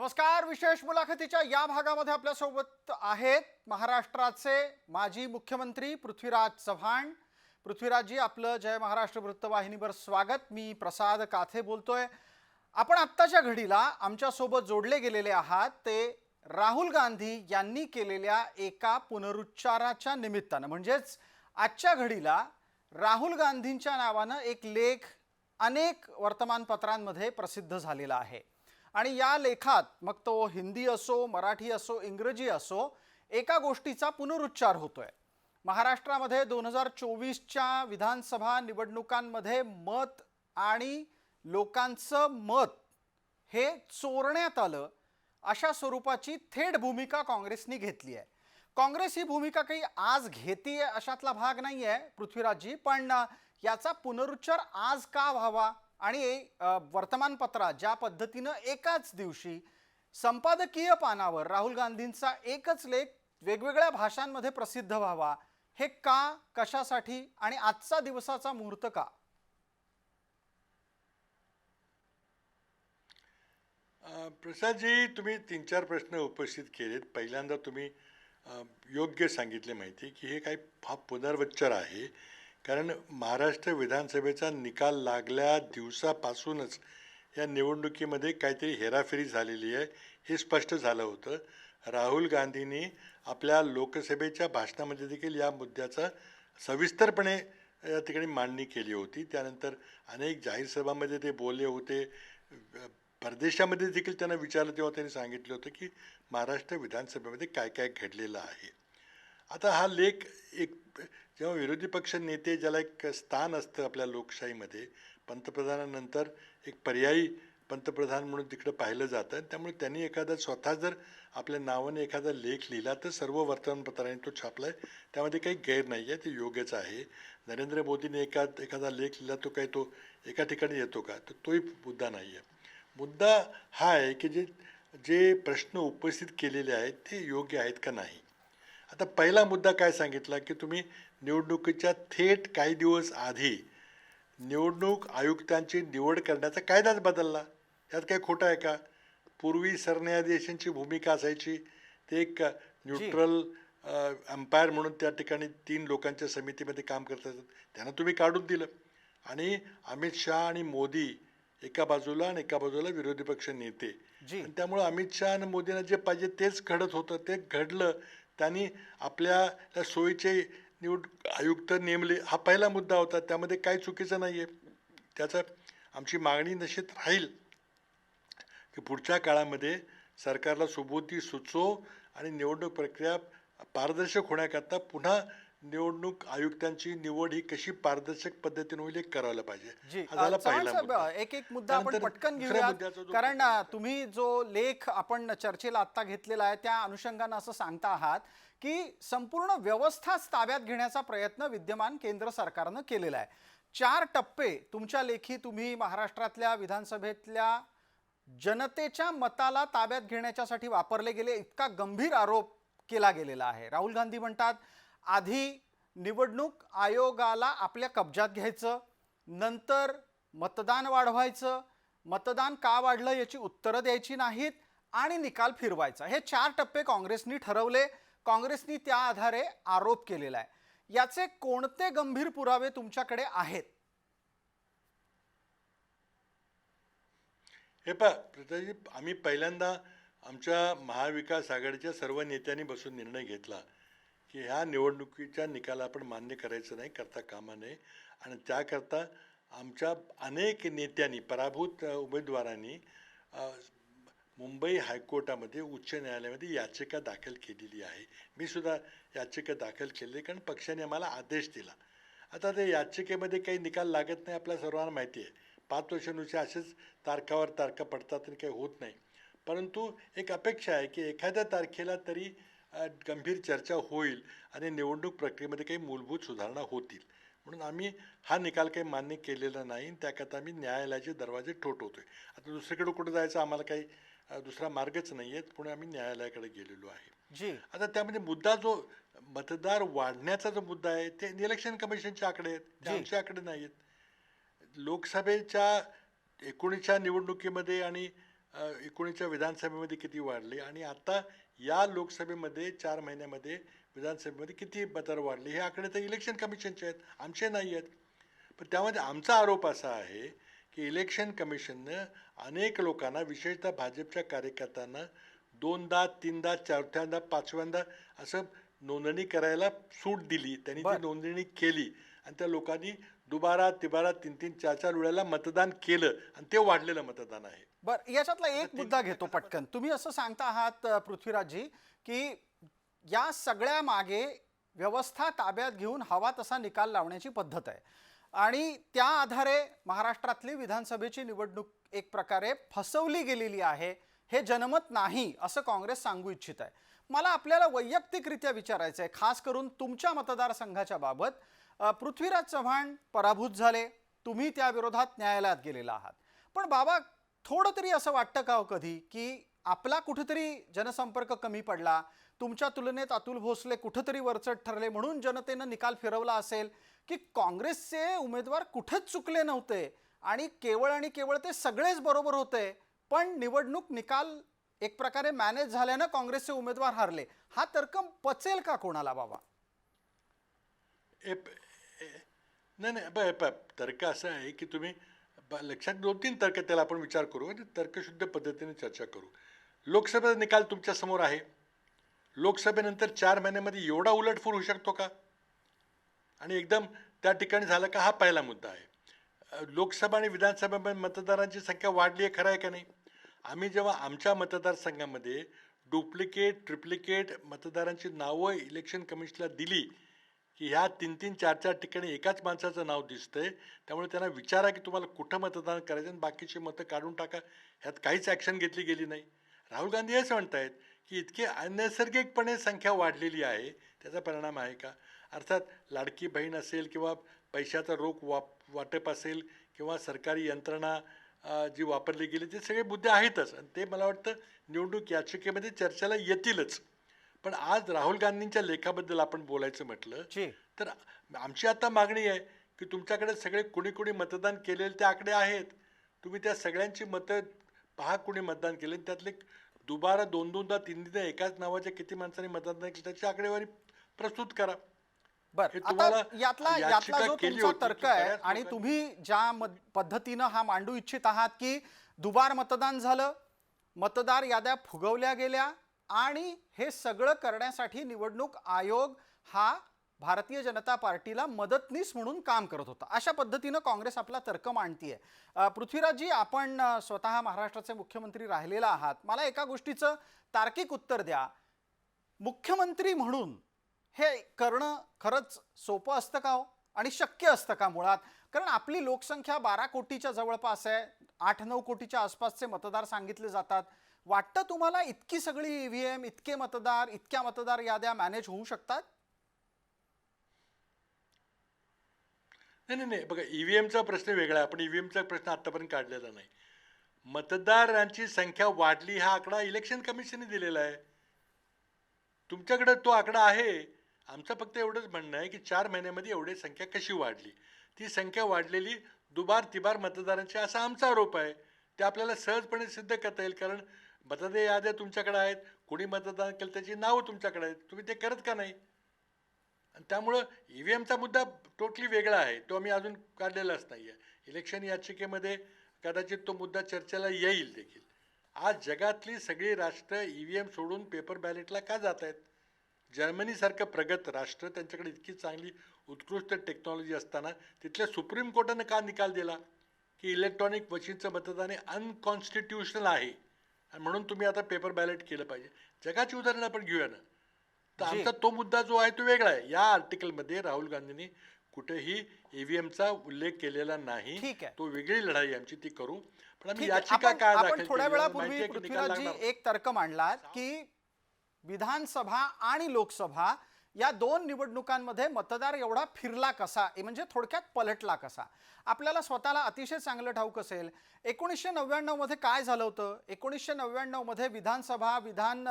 नमस्कार विशेष मुलाखतीच्या या भागामध्ये आपल्यासोबत आहेत महाराष्ट्राचे माजी मुख्यमंत्री पृथ्वीराज चव्हाण. पृथ्वीराजजी आपलं जय महाराष्ट्र वृत्तवाहिनीवर स्वागत. मी प्रसाद काथे बोलतोय. आपण आत्ताच्या घडीला आमच्यासोबत जोडले गेलेले आहात. ते राहुल गांधी यांनी केलेल्या एका पुनरुच्चाराच्या निमित्तानं. म्हणजेच आजच्या घडीला राहुल गांधींच्या नावानं एक लेख अनेक वर्तमानपत्रांमध्ये प्रसिद्ध झालेला आहे. आणि या लेखात मग तो हिंदी असो मराठी असो इंग्रजी असो एका गोष्टीचा पुनरुच्चार होतोय. महाराष्ट्रामध्ये दोन हजार चोवीसच्या विधानसभा निवडणुकांमध्ये मत आणि लोकांचं मत हे चोरण्यात आलं अशा स्वरूपाची थेट भूमिका काँग्रेसनी घेतली आहे. काँग्रेस ही भूमिका काही आज घेते अशातला भाग नाही आहे पृथ्वीराजजी पण याचा पुनरुच्चार आज का व्हावा? आणि वर्तमानपत्रात ज्या पद्धतीनं एकाच दिवशी संपादकीय पानावर राहुल गांधींचा एकच लेख वेगवेगळ्या भाषांमध्ये प्रसिद्ध व्हावा हे का कशासाठी आणि आजचा दिवसाचा मुहूर्त का? प्रसादजी तुम्ही तीन चार प्रश्न उपस्थित केलेत. पहिल्यांदा तुम्ही योग्य सांगितले माहिती की हे काही हा पुनर्वच्चर आहे. कारण महाराष्ट्र विधानसभेचा निकाल लागल्या दिवसापासूनच या निवडणुकीमध्ये काहीतरी हेराफेरी झालेली आहे हे स्पष्ट झालं होतं. राहुल गांधींनी आपल्या लोकसभेच्या भाषणामध्ये देखील या मुद्द्याचा सविस्तरपणे या ठिकाणी मांडणी केली होती. त्यानंतर अनेक जाहीर सभामध्ये ते बोलले होते. परदेशामध्ये देखील त्यांना विचारलं तेव्हा त्यांनी सांगितलं होतं की महाराष्ट्र विधानसभेमध्ये काय काय घडलेलं आहे. आता हा लेख एक जेव्हा विरोधी पक्ष नेते ज्याला एक स्थान असतं आपल्या लोकशाहीमध्ये पंतप्रधानानंतर एक पर्यायी पंतप्रधान म्हणून तिकडं पाहिलं जातं त्यामुळे त्यांनी एखादा स्वतः जर आपल्या नावाने एखादा लेख लिहिला तर सर्व वर्तमानपत्रांनी तो छापला आहे त्यामध्ये काही गैर नाही आहे ते योग्यच आहे. नरेंद्र मोदीने एका एखादा लेख लिहिला तो काही तो एका ठिकाणी येतो का? तर तोही मुद्दा नाही आहे. मुद्दा हा आहे की जे जे प्रश्न उपस्थित केलेले आहेत ते योग्य आहेत का नाही? आता पहिला मुद्दा काय सांगितला की तुम्ही निवडणुकीच्या थेट काही दिवस आधी निवडणूक आयुक्तांची निवड करण्याचा कायदाच बदलला. यात काही खोटं आहे का? पूर्वी सरन्यायाधीशांची भूमिका असायची. ते एक न्यूट्रल अंपायर म्हणून त्या ठिकाणी तीन लोकांच्या समितीमध्ये काम करतात त्यांना तुम्ही काढून दिलं. आणि अमित शहा आणि मोदी एका बाजूला आणि एका बाजूला विरोधी पक्ष नेते. त्यामुळं अमित शहा आणि मोदींना जे पाहिजे तेच घडत होतं. ते घडलं. त्यांनी आपल्या त्या सोयीचे निवड आयुक्त नेमले हा पहिला मुद्दा होता. त्यामध्ये काही चुकीचं नाही आहे त्याचं आमची मागणी निश्चित राहील की पुढच्या काळामध्ये सरकारला सुबोधी सुचो आणि निवडणूक प्रक्रिया पारदर्शक होण्याकरता पुन्हा निवडणूक आयुक्तांची निवड ही कशी पारदर्शक पद्धतीने होईल हे करायला पाहिजे. हा झाला पहिला मुद्दा. एक एक मुद्दा आपण त्यानंतर पटकन दुसऱ्या घेऊया मुद्द्याचा जो कारण अ, तुम्ही जो लेख आपण चर्चेला आता घेतलेला आहे त्या अनुषंगानं असं सांगता आहात की संपूर्ण व्यवस्थाच ताब्यात घेण्याचा प्रयत्न विद्यमान केंद्र सरकारनं केलेला आहे. चार टप्पे तुमच्या लेखी तुम्ही महाराष्ट्रातल्या विधानसभेतल्या जनतेच्या मताला ताब्यात घेण्याच्यासाठी वापरले गेले इतका गंभीर आरोप केला गेलेला आहे. राहुल गांधी म्हणतात आधी निवडणूक आयोगाला आपल्या कब्जात घ्यायचं नंतर मतदान वाढवायचं. मतदान का वाढलं याची उत्तरं द्यायची नाहीत आणि निकाल फिरवायचा. हे चार टप्पे काँग्रेसनी ठरवले. काँग्रेसनी त्या आधारे आरोप केलेला आहे. याचे कोणते गंभीर पुरावे तुमच्याकडे आहेत? हे पा प्रतापजी आम्ही पहिल्यांदा आमच्या महाविकास आघाडीच्या सर्व नेत्यांनी बसून निर्णय घेतला. की ह्या निवडणुकीच्या निकाला आपण मान्य करायचं नाही करता कामा नये. आणि त्याकरता आमच्या अनेक नेत्यांनी पराभूत उमेदवारांनी मुंबई हायकोर्टामध्ये उच्च न्यायालयामध्ये याचिका दाखल केलेली आहे. मी सुद्धा याचिका दाखल केली कारण पक्षाने आम्हाला आदेश दिला. आता त्या याचिकेमध्ये काही निकाल लागत नाही आपल्या सर्वांना माहिती आहे. पाच वर्षानुसार असेच तारखावर तारखा पडतात आणि काही होत नाही. परंतु एक अपेक्षा आहे की एखाद्या तारखेला तरी गंभीर चर्चा होईल आणि निवडणूक प्रक्रियेमध्ये काही मूलभूत सुधारणा होतील. म्हणून आम्ही हा निकाल काही मान्य केलेला नाही. त्याकरता आम्ही न्यायालयाचे दरवाजे ठोठवतोय. आता दुसरीकडे कुठं जायचं आम्हाला काही दुसरा मार्गच नाही आहे पुणे आम्ही न्यायालयाकडे गेलेलो आहे. जी. आता त्यामध्ये मुद्दा जो मतदार वाढण्याचा जो मुद्दा आहे ते इलेक्शन कमिशनचे आकडे आहेत. ते. आमचे आकडे नाही आहेत लोकसभेच्या एकोणीसच्या निवडणुकीमध्ये आणि एकोणीसच्या विधानसभेमध्ये किती वाढली आणि आता या लोकसभेमध्ये चार महिन्यामध्ये विधानसभेमध्ये किती मतदार वाढले? हे आकडे तर इलेक्शन कमिशनचे आहेत. आमचे नाही आहेत. पण त्यामध्ये आमचा आरोप असा आहे की इलेक्शन कमिशननं अनेक लोकांना विशेषतः भाजपच्या कार्यकर्त्यांना दोनदा तीनदा चौथ्यांदा पाचव्यांदा असं नोंदणी करायला सूट दिली. त्यांनी ती. नोंदणी केली. आणि त्या लोकांनी दुबारा तिबारा तीन तीन चार चार वेळेला मतदान केलं आणि ते वाढलेलं मतदान आहे. बर याच्यातला एक मुद्दा घेतो पटकन. तुम्ही असं सांगता आहात पृथ्वीराजजी की या सगळ्या मागे व्यवस्था ताब्यात घेऊन हवा तसा निकाल लावण्याची पद्धत आहे. आणि त्या आधारे महाराष्ट्रातली विधानसभेची निवडणूक एक प्रकारे फसवली गेलेली आहे हे जनमत नाही असं काँग्रेस सांगू इच्छित आहे. मला आपल्याला वैयक्तिकरित्या विचारायचं आहे खास करून तुमच्या मतदारसंघाच्या बाबत पृथ्वीराज चव्हाण पराभूत झाले. तुम्ही त्याविरोधात न्यायालयात गेलेला आहात. पण बाबा थोडं तरी असं वाटतं का हो कधी की आपला कुठेतरी जनसंपर्क कमी पडला तुमच्या तुलनेत अतुल भोसले कुठंतरी वरचट ठरले म्हणून जनतेनं निकाल फिरवला असेल की काँग्रेसचे उमेदवार कुठेच चुकले नव्हते आणि केवळ आणि केवळ ते सगळेच बरोबर होते पण निवडणूक निकाल एक प्रकारे मॅनेज झाल्यानं काँग्रेसचे उमेदवार हारले. हा तर्क पचेल का कोणाला बाबा? ए- नाही नाही ब प तर्क असं आहे की तुम्ही ब- लक्षात दोन तीन तर्क त्याला आपण विचार करू आणि तर्कशुद्ध पद्धतीने चर्चा करू. लोकसभेचा निकाल तुमच्यासमोर आहे. लोकसभेनंतर चार महिन्यामध्ये एवढा उलटफूर होऊ शकतो का? आणि एकदम त्या ठिकाणी झालं का हा पहिला मुद्दा आहे. लोकसभा आणि विधानसभा मतदारांची संख्या वाढली आहे खरं आहे का नाही? आम्ही जेव्हा आमच्या मतदारसंघामध्ये डुप्लिकेट ट्रिप्लिकेट मतदारांची नावं इलेक्शन कमिशनला दिली की ह्या तीन तीन चार चार ठिकाणी एकाच माणसाचं नाव दिसतंय. त्यामुळे त्यांना विचारा की तुम्हाला कुठं मतदान करायचं आणि बाकीची मतं काढून टाका. ह्यात काहीच ॲक्शन घेतली गेली नाही. राहुल गांधी हेच म्हणतायत की इतकी अनैसर्गिकपणे संख्या वाढलेली आहे त्याचा परिणाम आहे का? अर्थात लाडकी बहीण असेल किंवा पैशाचा रोख वाप वाटप असेल किंवा सरकारी यंत्रणा जी वापरली गेली ते सगळे मुद्दे आहेतच. आणि ते मला वाटतं निवडणूक याचिकेमध्ये चर्चेला येतीलच. पण आज राहुल गांधींच्या लेखाबद्दल आपण बोलायचं म्हटलं तर आमची आता मागणी आहे की तुमच्याकडे सगळे कुणी कुणी मतदान केलेले ते आकडे आहेत. तुम्ही त्या सगळ्यांची मतं पहा कुणी मतदान केले. त्यातले दुबारा दोन दोनदा तीन तीनदा एकाच नावाच्या किती माणसांनी मतदान केलं त्याची आकडेवारी प्रस्तुत करा. बर यातला यातला जो तुमचा तर्क आहे आणि तुम्ही ज्या पद्धतीनं हा मांडू इच्छित आहात की दुबार मतदान झालं मतदार याद्या फुगवल्या गेल्या आणि हे सगळं करण्यासाठी निवडणूक आयोग हा भारतीय जनता पार्टीला मदतनीस म्हणून काम करत होता. अशा पद्धतीनं काँग्रेस आपला तर्क मांडतीये. पृथ्वीराजजी आपण स्वतः महाराष्ट्राचे मुख्यमंत्री राहिलेला आहात. मला एका गोष्टीचं तार्किक उत्तर द्या. मुख्यमंत्री म्हणून हे करणं खरंच सोपं असतं का हो? आणि शक्य असतं का मुळात? कारण आपली लोकसंख्या बारा कोटीच्या जवळपास आहे. आठ नऊ कोटीच्या आसपासचे मतदार सांगितले जातात. वाटतं तुम्हाला इतकी सगळी ईव्हीएम इतके मतदार इतक्या मतदार याद्या मॅनेज होऊ शकतात? नाही नाही नाही. बघा ईव्हीएमचा प्रश्न वेगळा आहे. आपण ईव्हीएमचा प्रश्न आतापर्यंत काढलेला नाही. मतदारांची संख्या वाढली हा आकडा इलेक्शन कमिशनने दिलेला आहे. तुमच्याकडे तो आकडा आहे. आमचं फक्त एवढंच म्हणणं आहे की चार महिन्यामध्ये एवढी संख्या कशी वाढली? ती संख्या वाढलेली दुबार तिबार मतदारांची असा आमचा आरोप आहे. ते आपल्याला सहजपणे सिद्ध करता येईल कारण मतदार याद्या तुमच्याकडे आहेत कोणी मतदान केलं त्याची नावं तुमच्याकडे आहेत तुम्ही ते करत का नाही? आणि त्यामुळं ई व्ही एमचा मुद्दा टोटली वेगळा आहे तो आम्ही अजून काढलेलाच नाही आहे इलेक्शन याचिकेमध्ये कदाचित तो मुद्दा चर्चेला येईल देखील. आज जगातली सगळी राष्ट्र ई व्ही एम सोडून पेपर बॅलेटला का जात आहेत? जर्मनीसारखं प्रगत राष्ट्र त्यांच्याकडे इतकी चांगली उत्कृष्ट टेक्नॉलॉजी असताना तिथल्या सुप्रीम कोर्टानं का निकाल दिला? की इलेक्ट्रॉनिक मशीनचं मतदान हे अनकॉन्स्टिट्युशनल आहे. म्हणून तुम्ही आता पेपर बॅलेट केलं पाहिजे जगाची उदाहरणं आपण घेऊया ना तर. आमचा तो मुद्दा जो आहे तो वेगळा आहे या आर्टिकलमध्ये राहुल गांधींनी कुठेही ईव्हीएमचा उल्लेख केलेला नाही. तो वेगळी लढाई आमची ती करू पण आम्ही. याचिका काय आपण थोड्या वेळापूर्वी. एक तर्क मांडलात की विधानसभा आणि लोकसभा या दोन निवडणुकांमध्ये मतदार एवढा फिरला कसा? ए म्हणजे थोडक्यात पलटला कसा? आपल्याला स्वतःला अतिशय चांगलं ठाऊक असेल. एकोणीसशे नव्याण्णवमध्ये काय झालं होतं? एकोणीसशे नव्याण्णवमध्ये विधानसभा विधान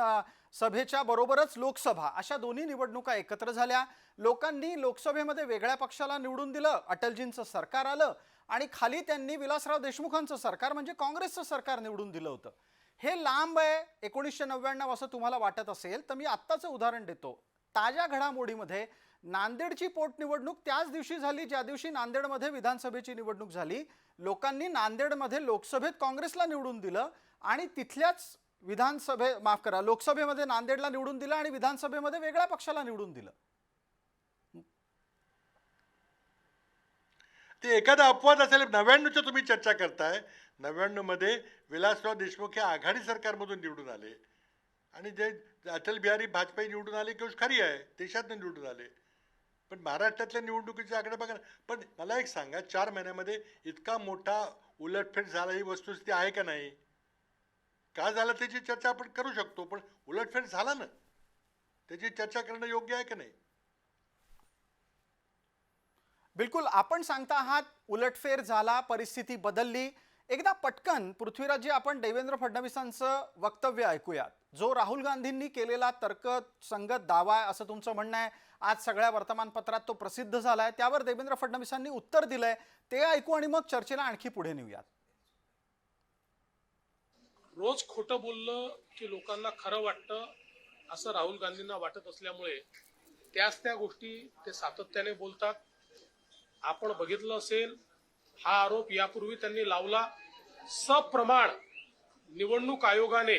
सभेच्या बरोबरच लोकसभा अशा दोन्ही निवडणुका एकत्र झाल्या. लोकांनी लोकसभेमध्ये वेगळ्या पक्षाला निवडून दिलं. अटलजींचं सरकार आलं आणि खाली त्यांनी विलासराव देशमुखांचं सरकार म्हणजे काँग्रेसचं सरकार निवडून दिलं होतं. हे लांब आहे. एकोणीसशे नव्याण्णव असं तुम्हाला वाटत असेल तर मी आत्ताचं उदाहरण देतो. ताज्या घडामोडीमध्ये नांदेडची पोटनिवडणूक त्याच दिवशी झाली ज्या दिवशी नांदेडमध्ये विधानसभेची निवडणूक झाली. लोकांनी नांदेडमध्ये लोकसभेत काँग्रेसला निवडून दिलं आणि तिथल्याच विधानसभे माफ करा लोकसभेमध्ये नांदेडला निवडून दिलं आणि विधानसभेमध्ये वेगळ्या पक्षाला निवडून दिलं. ते एखादा अपवाद असेल नव्याण्णवच्या तुम्ही चर्चा करताय नव्याण्णवमध्ये विलासराव देशमुख हे आघाडी सरकारमधून निवडून आले. आणि जे अटल बिहारी वाजपेयी निवडून आले की खरी आहे देशातनं निवडून आले. पण महाराष्ट्रातल्या निवडणुकीचे आकडे बघा पण मला एक सांगा चार महिन्यामध्ये इतका मोठा उलटफेट झाला ही वस्तुस्थिती आहे का नाही? का झालं त्याची चर्चा आपण करू शकतो पण उलटफेट झाला ना. त्याची चर्चा करणं योग्य आहे का नाही? बिलकुल. आपण सांगता आहात उलटफेर झाला परिस्थिती बदलली. एकदा पटकन पृथ्वीराजी आपण देवेंद्र फडणवीसांचं वक्तव्य ऐकूयात. जो राहुल गांधींनी केलेला तर्कसंगत दावा आहे असं तुमचं म्हणणं आहे. आज सगळ्या वर्तमानपत्रात तो प्रसिद्ध झाला आहे त्यावर देवेंद्र फडणवीसांनी उत्तर दिलंय. ते ऐकू आणि मग चर्चेला आणखी पुढे नेऊयात. रोज खोटं बोललं की लोकांना खरं वाटतं असं राहुल गांधींना वाटत असल्यामुळे त्याच त्या गोष्टी ते सातत्याने बोलतात. आपण बघितलं असेल हा आरोप यापूर्वी त्यांनी लावला. सप्रमाण निवडणूक आयोगाने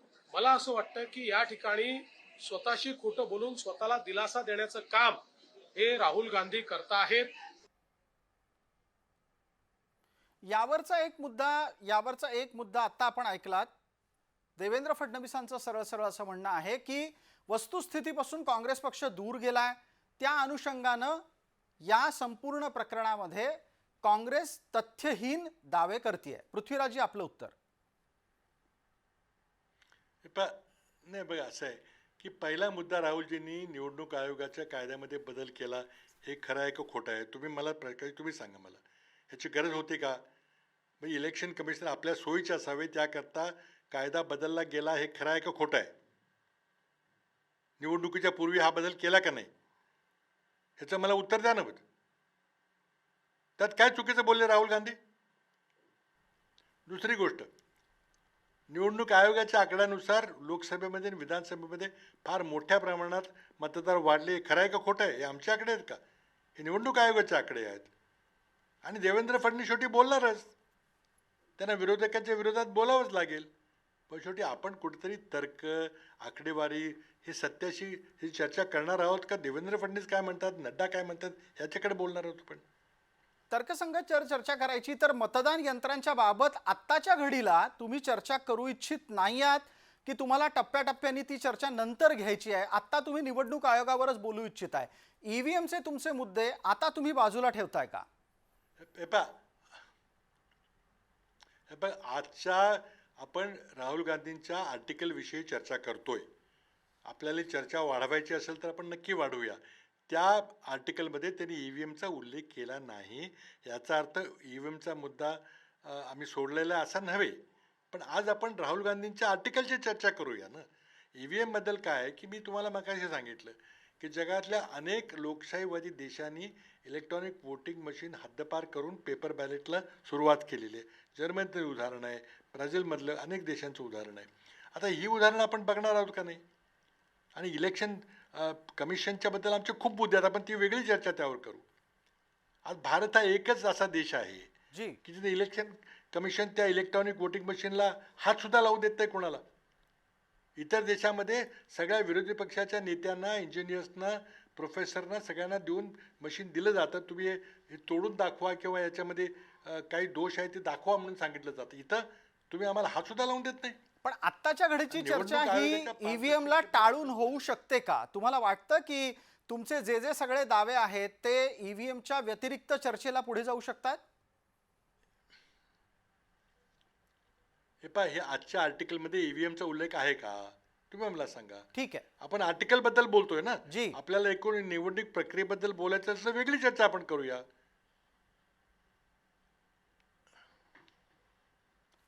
मला असं वाटतं की या ठिकाणी स्वतःशी खोटं बोलून स्वतःला दिलासा देण्याचं काम हे राहुल गांधी करता आहेत. यावरचा एक मुद्दा यावरचा एक मुद्दा आत्ता आपण ऐकलात. देवेंद्र फडणवीसांचं सरळ सरळ असं म्हणणं आहे की वस्तुस्थितीपासून काँग्रेस पक्ष दूर गेलाय. त्या अनुषंगानं या संपूर्ण प्रकरणामध्ये काँग्रेस तथ्यहीन दावे करते पृथ्वीराजी आपलं उत्तर. हे नाही बघा असं आहे की पहिला मुद्दा राहुलजींनी निवडणूक आयोगाच्या कायद्यामध्ये बदल केला हे खरं आहे का खोटं आहे? तुम्ही मला प्रकारे तुम्ही सांगा मला. ह्याची गरज होती का? मग इलेक्शन कमिशनर आपल्या सोयीचे असावे त्याकरता कायदा बदलला गेला हे खरं आहे का खोटं आहे? निवडणुकीच्या पूर्वी हा बदल केला का नाही? ह्याचं मला उत्तर द्या ना त्यात काय चुकीचं बोलले राहुल गांधी? दुसरी गोष्ट निवडणूक आयोगाच्या आकड्यानुसार लोकसभेमध्ये आणि विधानसभेमध्ये फार मोठ्या प्रमाणात मतदार वाढले. खरं आहे का खोटं आहे? हे आमचे आकडे आहेत का? हे निवडणूक आयोगाचे आकडे आहेत. आणि देवेंद्र फडणवीस शेवटी बोलणारच. त्यांना विरोधकांच्या विरोधात बोलावंच लागेल. पण शेवटी आपण कुठेतरी तर्क आकडेवारी हे सत्याशी ही चर्चा करणार आहोत का? देवेंद्र फडणवीस काय म्हणतात? नड्डा काय म्हणतात? ह्याच्याकडे बोलणार आहोत पण तर्कसंगत चर चर्चा करायची तर मतदान यंत्रांच्या बाबत आत्ताच्या घडीला तुम्ही चर्चा करू इच्छित नाही आहात की तुम्हाला टप्प्याटप्प्याने ती चर्चा नंतर घ्यायची आहे. आत्ता तुम्ही निवडणूक आयोगावरच बोलू इच्छित आहे. ईव्हीएमचे तुमचे मुद्दे आता तुम्ही बाजूला ठेवताय का? हे आजच्या आपण राहुल गांधींच्या आर्टिकलविषयी चर्चा करतोय. आपल्याला चर्चा वाढवायची असेल तर आपण नक्की वाढवूया त्या आर्टिकलमध्ये त्यांनी ई व्ही एमचा उल्लेख केला नाही. याचा अर्थ ई व्ही एमचा मुद्दा आम्ही सोडलेला असा नव्हे. पण आज आपण राहुल गांधींच्या आर्टिकलची चर्चा करूया ना? ई व्ही एमबद्दल काय? आहे की मी तुम्हाला मगाशी सांगितलं की जगातल्या अनेक लोकशाहीवादी देशांनी इलेक्ट्रॉनिक वोटिंग मशीन हद्दपार करून पेपर बॅलेटला सुरुवात केलेली आहे. जर्मनीचं उदाहरण आहे ब्राझीलमधलं अनेक देशांचं उदाहरण आहे. आता ही उदाहरणं आपण बघणार आहोत का नाही? आणि इलेक्शन अ, कमिशनच्या बद्दल आमचे खूप मुद्दे आहेत. आपण ती वेगळी चर्चा त्यावर करू. आज भारत हा एकच असा देश आहे जी. की जिथे इलेक्शन कमिशन त्या इलेक्ट्रॉनिक वोटिंग मशीनला हातसुद्धा लावू देत नाही कोणाला. इतर देशामध्ये सगळ्या विरोधी पक्षाच्या नेत्यांना इंजिनियर्सना प्रोफेसरना सगळ्यांना देऊन मशीन दिलं जातं. तुम्ही हे तोडून दाखवा किंवा याच्यामध्ये काही दोष आहे ते दाखवा म्हणून सांगितलं जातं. इथं तुम्ही आम्हाला हात सुद्धा लावून देत नाही. पण आत्ताच्या घडीची चर्चा ही ईव्हीएम ला टाळून होऊ शकते का? तुम्हाला वाटतं की तुमचे जे जे सगळे दावे आहेत ते ईव्हीएमच्या व्यतिरिक्त चर्चेला पुढे जाऊ शकतात? हे पहा हे आजच्या आर्टिकलमध्ये ईव्हीएमचा उल्लेख आहे का? तुम्ही मला सांगा. ठीक आहे. आपण आर्टिकलबद्दल बोलतोय ना? जी. आपल्याला एकूण निवडणूक प्रक्रियेबद्दल बोलायचं असं वेगळी चर्चा आपण करूया.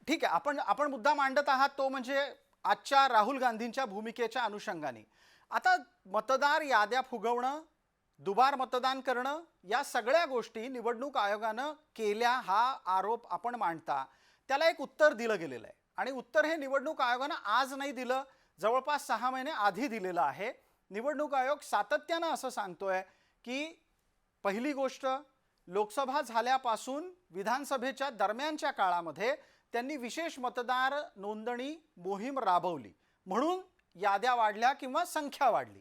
ठीक आहे आपण आपण मुद्दा मांडत आहात तो म्हणजे आजच्या राहुल गांधींच्या भूमिकेच्या अनुषंगाने. आता मतदार याद्या फुगवणं दुबार मतदान करणं या सगळ्या गोष्टी निवडणूक आयोगानं केल्या हा आरोप आपण मांडता. त्याला एक उत्तर दिलं गेलेलं आहे. आणि उत्तर हे निवडणूक आयोगानं आज नाही दिलं जवळपास सहा महिने आधी दिलेलं आहे. निवडणूक आयोग सातत्यानं असं सांगतोय की पहिली गोष्ट लोकसभा झाल्यापासून विधानसभेच्या दरम्यानच्या काळामध्ये त्यांनी विशेष मतदार नोंदणी मोहीम राबवली. म्हणून याद्या वाढल्या किंवा संख्या वाढली.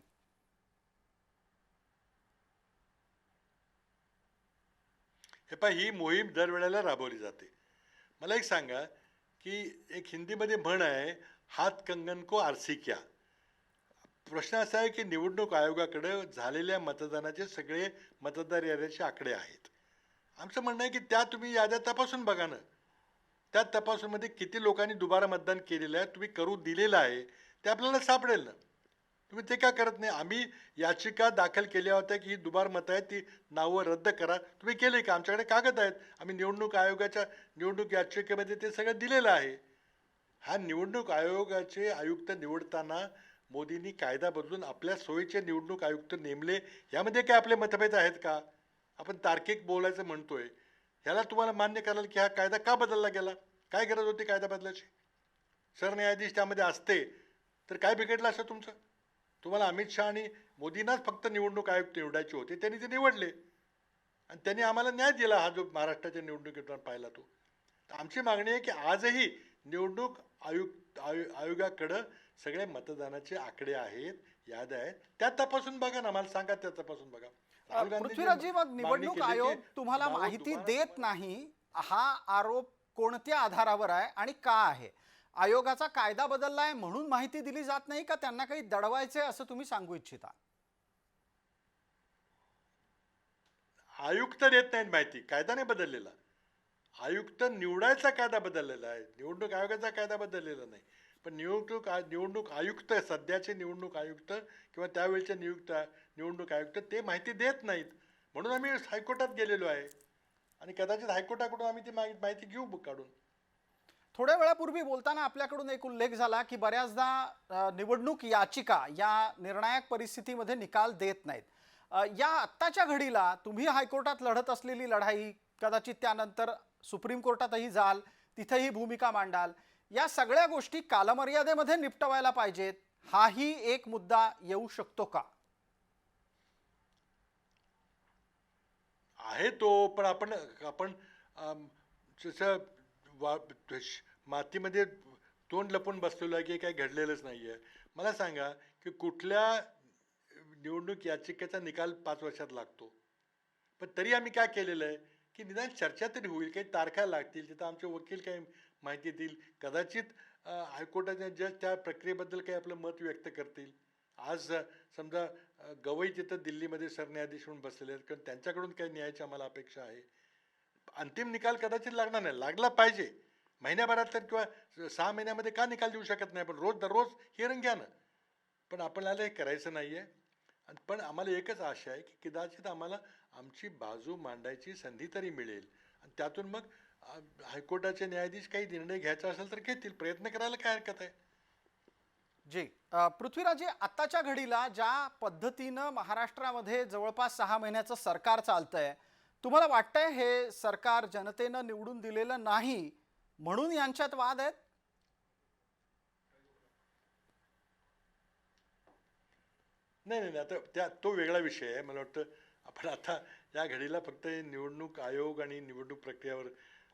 हे पहा ही मोहीम दरवेळेला राबवली जाते. मला एक सांगा की एक हिंदीमध्ये म्हण आहे हात कंगन को आरसी क्या. प्रश्न असा आहे की निवडणूक आयोगाकडे झालेल्या मतदानाचे सगळे मतदार याद्याचे आकडे आहेत. आमचं म्हणणं आहे की त्या तुम्ही याद्या तपासून बघा ना. त्या तपासूनमध्ये किती लोकांनी दुबारा मतदान केलेलं आहे तुम्ही करू दिलेलं आहे ते आपल्याला सापडेल ना. तुम्ही ते का करत नाही? आम्ही याचिका दाखल केल्या होत्या की ही दुबार मतं आहेत ती नावं रद्द करा. तुम्ही केले का? आमच्याकडे कागद आहेत. आम्ही निवडणूक आयोगाच्या निवडणूक याचिकेमध्ये ते सगळं दिलेलं आहे. हा निवडणूक आयोगाचे आयुक्त निवडताना मोदींनी कायदा बदलून आपल्या सोयीचे निवडणूक आयुक्त नेमले. यामध्ये काय आपले मतभेद आहेत का? आपण तार्किक बोलायचं म्हणतोय. ह्याला तुम्हाला मान्य कराल की हा कायदा का बदलला गेला? काय गरज होती कायदा बदलायची? सरन्यायाधीश त्यामध्ये असते तर काय बिघडलं असं तुमचं? तुम्हाला अमित शहा आणि मोदींनाच फक्त निवडणूक आयुक्त निवडायचे होते त्यांनी ते निवडले. आणि त्यांनी आम्हाला न्याय दिला हा जो महाराष्ट्राच्या निवडणुकीतून पाहिला तो. तर आमची मागणी आहे की आजही निवडणूक आयुक्त आयु आयोगाकडं सगळे मतदानाचे आकडे आहेत याद्या आहेत. त्या तपासून बघा ना मला सांगा त्या तपासून बघा. पृथ्वीराजी मग निवडणूक आयोग तुम्हाला माहिती देत नाही हा आरोप कोणत्या आधारावर आहे आणि का आहे? आयोगाचा कायदा बदललाय म्हणून माहिती दिली जात नाही का? त्यांना काही दडवायचे असं तुम्ही सांगू इच्छिता? आयुक्त देत नाहीत माहिती. कायदा नाही बदललेला. आयुक्त निवडायचा कायदा बदललेला आहे. निवडणूक आयोगाचा कायदा बदललेला नाही. पण निवडणूक निवडणूक आयुक्त सध्याचे निवडणूक आयुक्त किंवा त्यावेळेचे नियुक्त निवडणूक आयुक्त ते माहिती देत नाहीत. म्हणून आम्ही हायकोर्टात गेलेलो आहे. आणि कदाचित हायकोर्टाकडून आम्ही ती माहि- माहिती घेऊ काढून. थोड्या वेळापूर्वी बोलताना आपल्याकडून एक उल्लेख झाला की बऱ्याचदा निवडणूक याचिका या निर्णायक परिस्थितीमध्ये निकाल देत नाहीत. या आत्ताच्या घडीला तुम्ही हायकोर्टात लढत असलेली लढाई कदाचित त्यानंतर सुप्रीम कोर्टातही जाल तिथेही भूमिका मांडाल या सगळ्या गोष्टी कालमर्यादेमध्ये निपटवायला पाहिजेत. हाही एक मुद्दा येऊ शकतो का? आहे तो पण आपण आपण जसं वा श- मातीमध्ये तोंड लपून बसलेलो आहे की काही घडलेलंच नाही आहे मला सांगा की कुठल्या निवडणूक याचिकेचा निकाल पाच वर्षात लागतो? पण तरी आम्ही काय केलेलं आहे? की निदान चर्चा तरी होईल काही तारखा लागतील तिथं आमचे वकील काही माहिती देतील कदाचित हायकोर्टाच्या जज त्या प्रक्रियेबद्दल काही आपलं मत व्यक्त करतील. आज समजा गवई तिथं दिल्लीमध्ये सरन्यायाधीश म्हणून बसलेले आहेत कारण त्यांच्याकडून काही न्यायाची आम्हाला अपेक्षा आहे. अंतिम निकाल कदाचित लागणार नाही लागला पाहिजे. महिन्याभरात तर किंवा सहा महिन्यामध्ये का निकाल देऊ शकत नाही पण रोज दररोज हिअरिंग घ्या ना. पण आपल्याला हे करायचं नाही आहे आणि पण आम्हाला एकच आशा आहे की कदाचित आम्हाला आमची बाजू मांडायची संधी तरी मिळेल. आणि त्यातून मग हायकोर्टाचे न्यायाधीश काही निर्णय घ्यायचा असेल तर घेतील प्रयत्न करायला काय हरकत आहे? जी पृथ्वीराजे आत्ताच्या घडीला ज्या पद्धतीनं महाराष्ट्रामध्ये जवळपास सहा महिन्याचं सरकार चालतंय तुम्हाला वाटतंय हे सरकार जनतेनं निवडून दिलेलं नाही म्हणून यांच्यात वाद आहेत? नाही नाही नाही, आता त्या तो वेगळा विषय आहे. मला वाटतं आपण आता या घडीला फक्त निवडणूक आयोग आणि निवडणूक प्रक्रियावर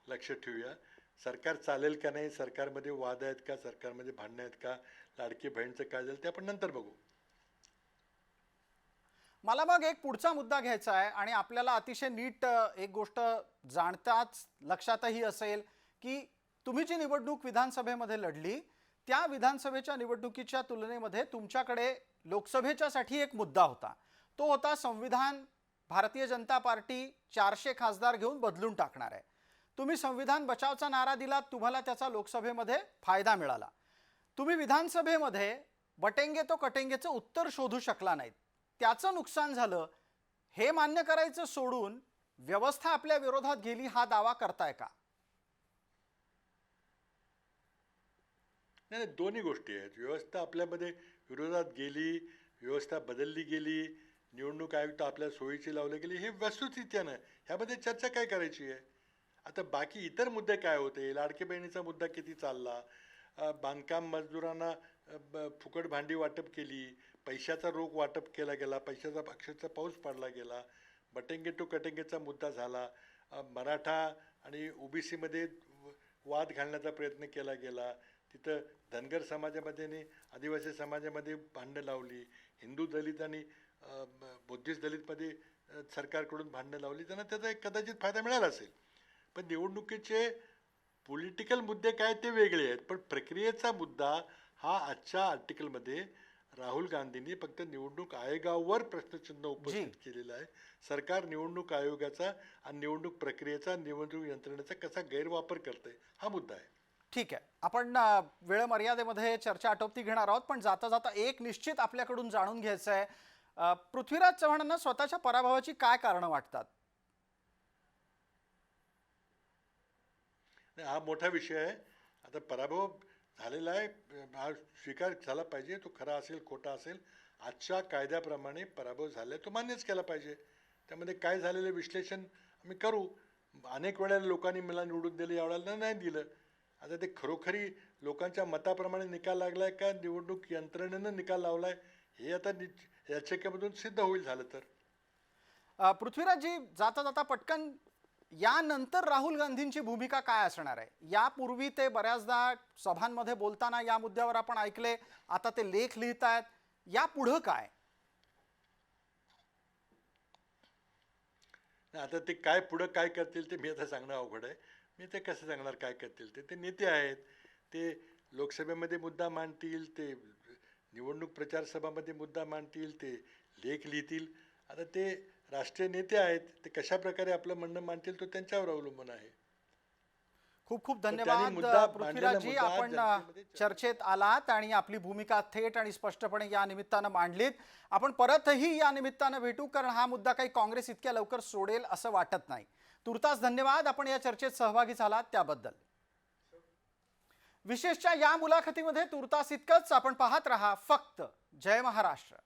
लक्ष ठेवूया. सरकार चालेल का नाही? सरकारमध्ये वाद आहेत का? सरकारमध्ये भांडणं आहेत का? लाडकी बहीणचं काय झालं ते आपण नंतर बघू. मला मग एक पुढचा मुद्दा घ्यायचा आहे आणि आपल्याला अतिशय नीट एक गोष्ट जाणताच लक्षातही असेल की तुम्ही जी निवडणूक विधानसभेमध्ये लढली त्या विधानसभेच्या निवडणुकीच्या तुलनेमध्ये तुमच्याकडे लोकसभेच्यासाठी एक मुद्दा होता. तो होता संविधान भारतीय जनता पार्टी चारशे खासदार घेऊन बदलून टाकणार. आहे तुम्ही संविधान बचावचा नारा दिलात तुम्हाला त्याचा लोकसभेमध्ये फायदा मिळाला. तुम्ही विधानसभेमध्ये बटेंगे तो कटेंगेचं उत्तर शोधू शकला नाहीत. त्याचं नुकसान झालं. हे मान्य करायचं सोडून व्यवस्था आपल्या विरोधात गेली हा दावा करताय का? नाही नाही, दोन्ही गोष्टी आहेत. व्यवस्था आपल्यामध्ये विरोधात गेली व्यवस्था बदलली गेली निवडणूक आयुक्त आपल्या सोयीची लावले गेली हे वस्तुस्थित्यानं ह्यामध्ये चर्चा काय करायची आहे? आता बाकी इतर मुद्दे काय होते? लाडके बहिणीचा मुद्दा किती चालला? बांधकाम मजदुरांना ब- फुकट भांडी वाटप केली पैशाचा रोख वाटप केला गेला पैशाचा अक्षरचा पाऊस पाडला गेला बटेंगे टू कटेंगेचा मुद्दा झाला मराठा आणि ओबीसीमध्ये वाद घालण्याचा प्रयत्न केला गेला तिथं धनगर समाजामध्ये आणि आदिवासी समाजामध्ये भांडणं लावली हिंदू दलित आणि बुद्धिस्ट दलितमध्ये सरकारकडून भांडणं लावली त्यांना त्याचा एक कदाचित फायदा मिळाला असेल. पण निवडणुकीचे पॉलिटिकल मुद्दे काय ते वेगळे आहेत. पण प्रक्रियेचा मुद्दा हा आजच्या आर्टिकलमध्ये राहुल गांधींनी फक्त निवडणूक आयोगावर प्रश्नचिन्ह उपस्थित केलेलं आहे. सरकार निवडणूक आयोगाचा आणि निवडणूक प्रक्रियेचा निवडणूक यंत्रणेचा कसा गैरवापर करतंय हा मुद्दा आहे. ठीक आहे. आपण वेळ मर्यादेमध्ये चर्चा आटोपती घेणार आहोत पण जाता जाता एक निश्चित आपल्याकडून जाणून घ्यायचं आहे पृथ्वीराज चव्हाणांना स्वतःच्या पराभवाची काय कारणं वाटतात? हा मोठा विषय आहे. आता पराभव झालेला आहे. हा स्वीकार झाला पाहिजे. तो खरा असेल खोटा असेल आजच्या कायद्याप्रमाणे पराभव झाला तो मान्यच केला पाहिजे. त्यामध्ये काय झालेलं विश्लेषण आम्ही करू. अनेक वेळेला लोकांनी मला निवडून दिलं यावेळेला नाही दिलं. आता ते खरोखरी लोकांच्या मताप्रमाणे निकाल लागलाय का? निवडणूक यंत्रणेनं निकाल लावलाय? हे आता नि याचिकेमधून सिद्ध होईल झालं तर. पृथ्वीराज पृथ्वीराजजी जाता जाता पटकन यानंतर राहुल गांधींची भूमिका काय असणार आहे? यापूर्वी ते बऱ्याचदा सभांमध्ये बोलताना या मुद्द्यावर आपण ऐकले आता ते लेख लिहित आहेत या पुढं काय? नाही, आता ते काय पुढं काय करतील ते मी आता सांगणं अवघड आहे. मी ते कसं सांगणार काय करतील ते? ते नेते आहेत. ते लोकसभेमध्ये मुद्दा मांडतील ते निवडणूक प्रचार सभामध्ये मुद्दा मांडतील ते लेख लिहितील. आता ते राष्ट्रीय नेते आहेत ते कशा प्रकारे आपलं म्हणणं मांडतील तो त्यांच्यावर अवलंबून आहे. खूप खूप धन्यवाद पृथ्वीराजजी. आपण चर्चेत आलात आणि आपली भूमिका थेट आणि स्पष्टपणे या निमित्तानं मांडलीत. आपण परतही या निमित्तानं भेटू कारण हा मुद्दा काही काँग्रेस इतक्या लवकर सोडेल असं वाटत नाही. तुर्तास धन्यवाद. आपण या चर्चेत सहभागी झालात त्याबद्दल. विशेषच्या या मुलाखतीमध्ये तुर्तास इतकंच आपण पाहत रहा. फक्त जय महाराष्ट्र.